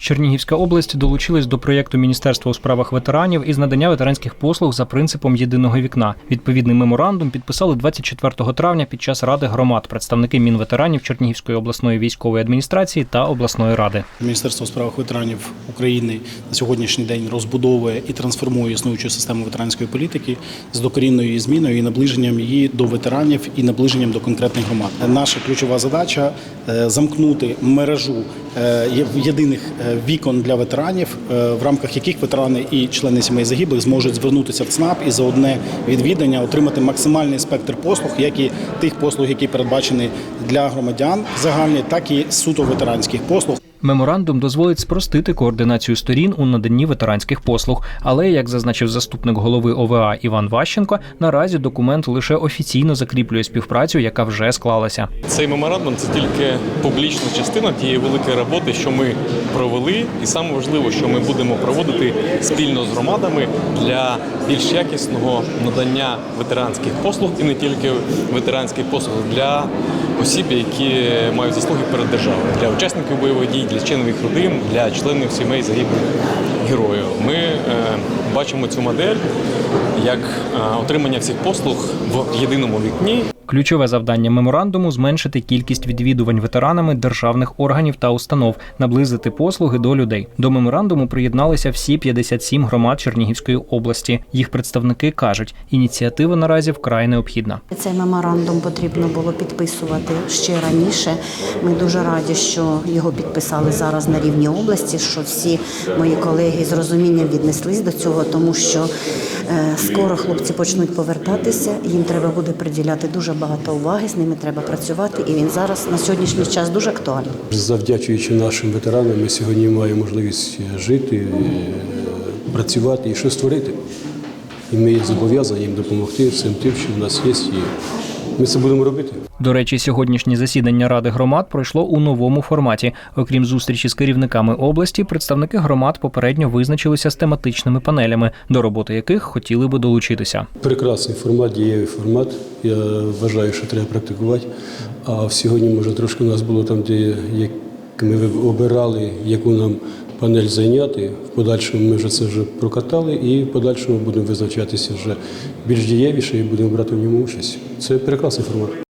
Чернігівська область долучилась до проєкту Міністерства у справах ветеранів із надання ветеранських послуг за принципом єдиного вікна. Відповідний меморандум підписали 24 травня під час ради громад представники Мінветеранів Чернігівської обласної військової адміністрації та обласної ради. Міністерство у справах ветеранів України на сьогоднішній день розбудовує і трансформує існуючу систему ветеранської політики з докорінною зміною і наближенням її до ветеранів і наближенням до конкретних громад. Наша ключова задача е, замкнути мережу єдиних е, вікон для ветеранів, е, в рамках яких ветерани і члени сімей загиблих зможуть звернутися в ЦНАП і за одне відвідання отримати максимальний спектр послуг, як і тих послуг, які передбачені для громадян загальні, так і суто ветеранських послуг. Меморандум дозволить спростити координацію сторін у наданні ветеранських послуг. Але, як зазначив заступник голови ОВА Іван Ващенко, наразі документ лише офіційно закріплює співпрацю, яка вже склалася. Цей меморандум це тільки публічна частина тієї великої роботи, що ми провели, і саме важливо, що ми будемо проводити спільно з громадами для більш якісного надання ветеранських послуг і не тільки ветеранських послуг для осіб, які мають заслуги перед державою, для учасників бойових дій, для членів їх родин, для членів сімей загиблих героїв. Бачимо цю модель як е, отримання всіх послуг в єдиному вікні. Ключове завдання меморандуму зменшити кількість відвідувань ветеранами державних органів та установ, наблизити послуги до людей. До меморандуму приєдналися всі 57 громад Чернігівської області. Їх представники кажуть, ініціатива наразі вкрай необхідна. Цей меморандум потрібно було підписувати ще раніше. Ми дуже раді, що його підписали зараз на рівні області. Що всі мої колеги з розумінням віднеслись до цього, тому що е, скоро хлопці почнуть повертатися. Їм треба буде приділяти дуже багато уваги. З ними треба працювати, і він зараз на сьогоднішній час дуже актуальний. Завдячуючи нашим ветеранам, ми сьогодні маємо можливість жити, е, працювати і щось створити. І ми зобов'язані їм допомогти всім тим, що в нас є, ми це будемо робити. До речі, сьогоднішнє засідання ради громад пройшло у новому форматі. Окрім зустрічі з керівниками області, представники громад попередньо визначилися з тематичними панелями, до роботи яких хотіли би долучитися. Прекрасний формат, дієвий формат. Я вважаю, що треба практикувати. А сьогодні, може, трошки у нас було там, де як ми обирали, яку нам панель зайняти. В подальшому ми вже це вже прокатали, і в подальшому будемо визначатися вже більш дієвіше і будемо брати в ньому участь. Це прекрасний формат.